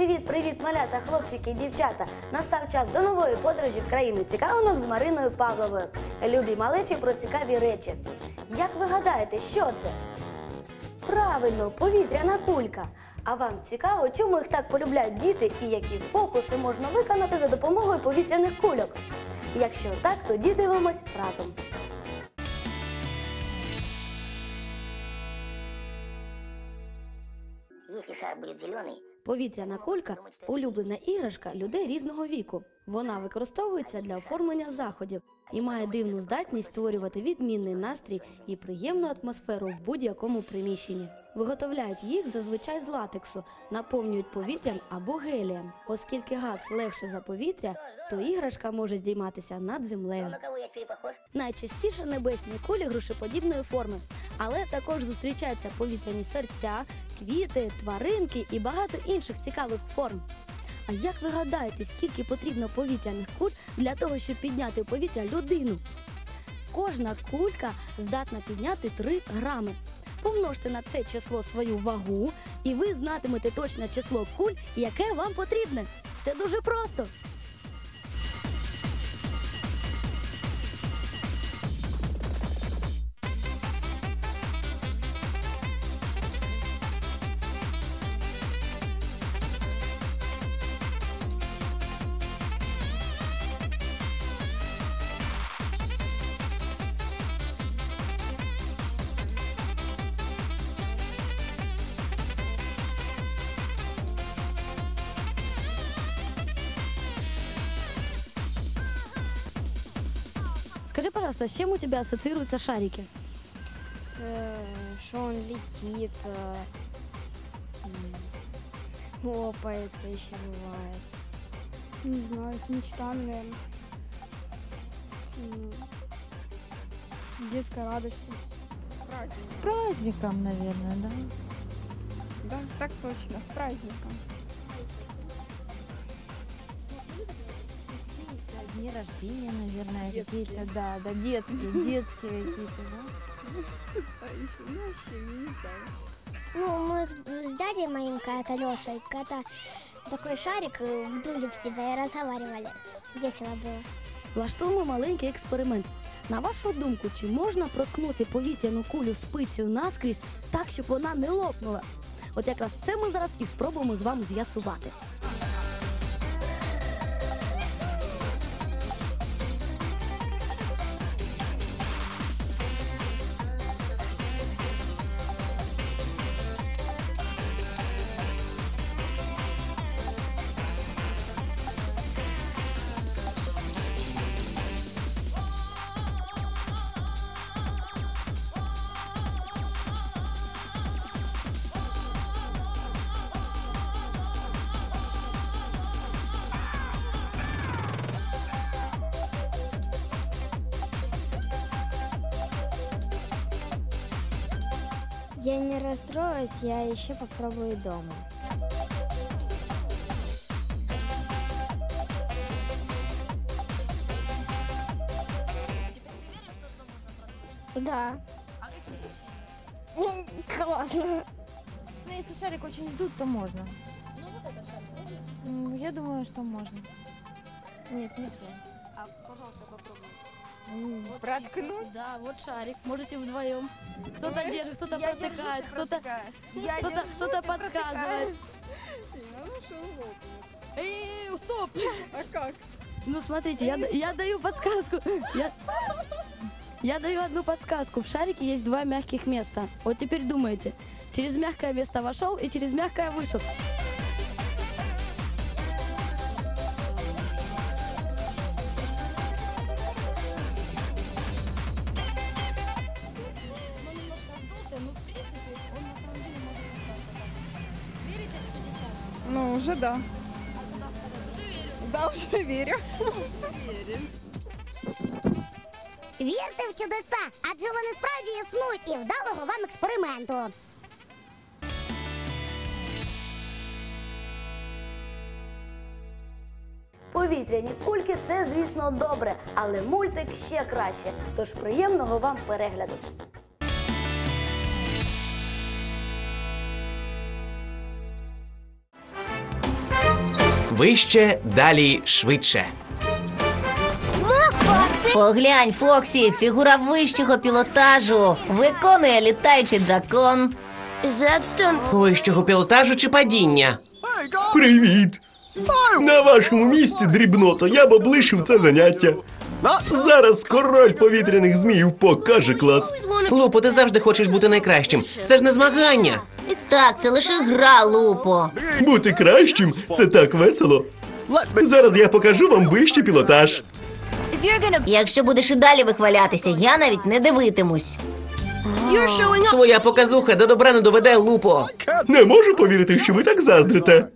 Привіт, привіт, малята, хлопчики дівчата! Настав час до нової подорожі в країну цікавинок з Мариною Павловою. Любі малечі про цікаві речі. Як ви гадаєте, що це? Правильно, повітряна кулька. А вам цікаво, чому їх так полюбляють діти і які фокуси можна виконати за допомогою повітряних кульок? Якщо так, тоді дивимось разом. Если шар будет зеленый, Повітряна кулька улюблена іграшка людей різного віку. Вона використовується для оформлення заходів і має дивну здатність створювати відмінний настрій і приємну атмосферу в будь-якому приміщенні. Виготовляють їх зазвичай з латексу, наповнюють повітрям або гелієм. Оскільки газ легше за повітря, то іграшка може здійматися над землею. Найчастіше небесні кулі грушеподібної форми, але також зустрічаються повітряні серця, квіти, тваринки і багато інших цікавих форм. А як ви гадаєте, скільки потрібно повітряних куль для того, щоб підняти у повітря людину? Кожна кулька здатна підняти 3 грами. Помножте на це число свою вагу, і ви знатимете точне число куль, яке вам потрібне. Все дуже просто. Скажи, пожалуйста, с чем у тебя ассоциируются шарики? С, э, что он летит, э, лопается еще бывает. Не знаю, с мечтами, наверное. С детской радостью. С праздником, наверное, да? Да, так точно, с праздником. Дни рождения, наверное, Детские. какие-то, да, да, детские, детские какие-то, да? А еще, ну, вообще, я не знаю. Ну, мы с, с дядей моим, когда Лешей, когда такой шарик э, вдули в себя и разговаривали. Весело было. Влаштуємо маленький експеримент. На вашу думку, чи можна проткнути повітряну кулю спицею наскрізь так, щоб вона не лопнула? От якраз це ми зараз і спробуємо з вами з'ясувати. Я не расстроюсь, я еще попробую дома. Да. Ну, классно. Ну, если шарик очень сдут, то можно. Ну, вот этот шарик Я думаю, что можно. Нет, нельзя. А, пожалуйста, попробуйте. М, Проткнуть? Да, вот шарик. Можете вдвоем. Кто-то держит, кто-то протыкает, кто-то кто-то кто-то подсказывает. Эй, стоп! А как? Ну смотрите, я, я даю подсказку. Я, я даю одну подсказку. В шарике есть два мягких места. Вот теперь думайте. Через мягкое место вошел и через мягкое вышел. Ну, уже да. А? Уже верю. Да, уже верю. Вірте в чудеса, адже вони справді існують і вдалого вам експерименту. Повітряні кульки це, звісно, добре, але мультик ще краще. Тож приємного вам перегляду. Вище, далі, швидше. Поглянь, Фоксі, фігура вищого пілотажу. Виконує літаючий дракон. Вищого пілотажу чи падіння? Привіт! На вашому місці, дрібното, я б облишив це заняття. Зараз король повітряних зміїв покаже клас. Лупо, ти завжди хочеш бути найкращим. Це ж не змагання. Так, це лише гра, Лупо. Бути кращим це так весело. Зараз я покажу вам вищий пілотаж. Якщо будеш і далі вихвалятися, я навіть не дивитимусь. Твоя показуха до добра не доведе, Лупо. Не можу повірити, що ви так заздрите.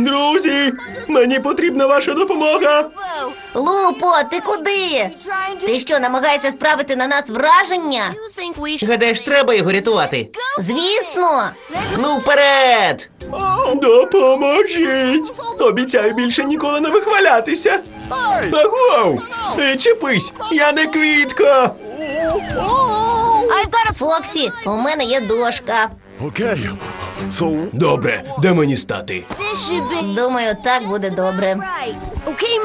Друзі, мені потрібна ваша допомога. Лупо, ти куди? Ти що, намагаєшся справити на нас враження? Гадаєш, треба його рятувати? Звісно. Ну, вперед! Допоможіть! Обіцяю більше ніколи не вихвалятися. Агоу! Ти чепись! Я не квітка! Фоксі, у мене є дошка. Добре, де мені стати? Думаю, так буде добре.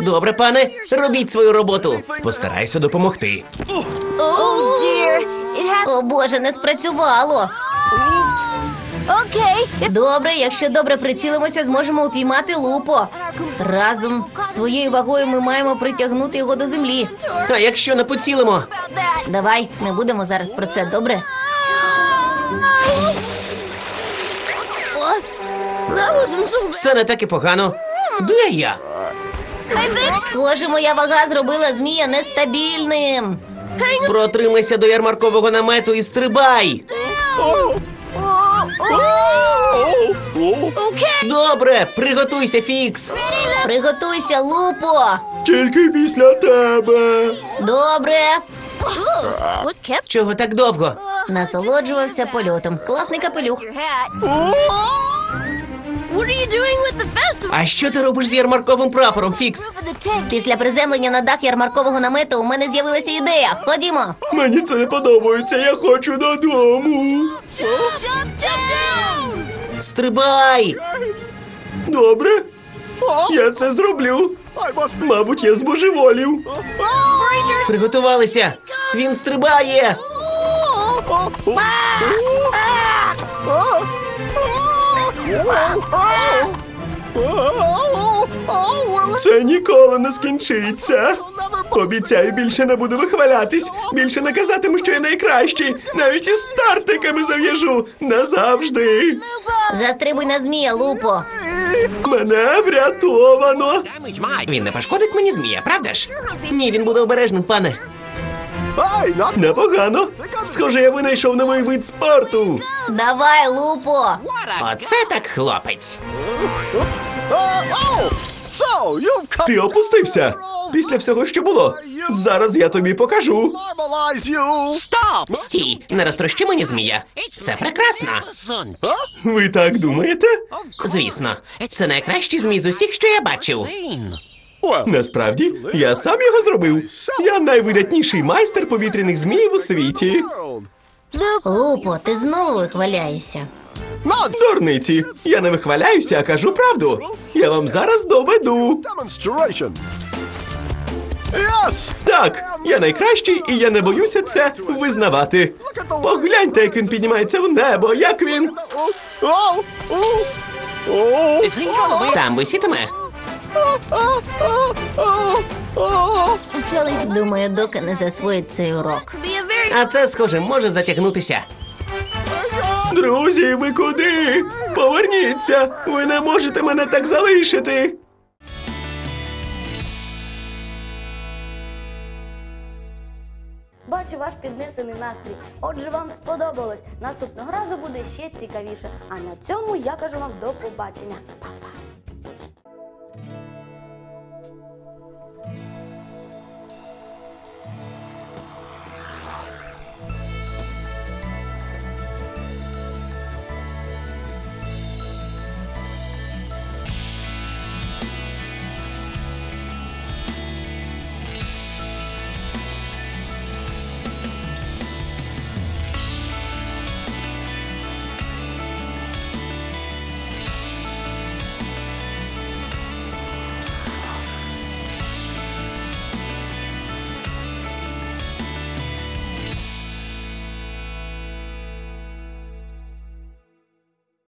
Добре, пане, робіть свою роботу. Постарайся допомогти. О боже, не спрацювало. Добре, якщо добре прицілимося, зможемо упіймати лупо. Разом з своєю вагою ми маємо притягнути його до землі. А якщо не поцілимо? Давай, не будемо зараз про це, добре? Все не так і погано. Де я? Схоже, моя вага зробила змія нестабільним. Протримайся до ярмаркового намету і стрибай. Добре, приготуйся, фікс. Приготуйся, лупо. Тільки після тебе. Добре. Чого так довго? Насолоджувався польотом. Класний капелюх. А що ти робиш з ярмарковим прапором, фікс? Після приземлення на дах ярмаркового намету у мене з'явилася ідея. Ходімо. Мені це не подобається, я хочу додому. Стрибай! Добре? Я це зроблю. Мабуть, я збожеволів. Приготувалися! Він стрибає! Це ніколи не скінчиться. Обіцяю, більше не буду вихвалятись. Більше не казатиму, що я найкращий. Навіть із стартиками зав'яжу назавжди. Застрибуй на змія, лупо. Мене врятовано. Він не пошкодить мені змія, правда ж? Ні, він буде обережним, пане. Непогано. Схоже, я винайшов новий вид спорту. Давай, лупо. Оце так хлопець. Ти опустився. Після всього, що було. Зараз я тобі покажу. Стій, не розтрощи мені змія. Це прекрасно. Ви так думаєте? Звісно, це найкращий змій з усіх, що я бачив. Насправді, я сам його зробив. Я найвидатніший майстер повітряних зміїв у світі. Лупо, ти знову вихваляєшся. Зорниці, я не вихваляюся, а кажу правду. Я вам зараз доведу. Так, я найкращий, і я не боюся це визнавати. Погляньте, як він піднімається в небо, як він. Там висітиме. Думаю, доки не засвоїть цей урок. А це, схоже, може затягнутися. Друзі, ви куди? Поверніться! Ви не можете мене так залишити. Бачу ваш піднесений настрій. Отже, вам сподобалось. Наступного разу буде ще цікавіше. А на цьому я кажу вам до побачення. Па!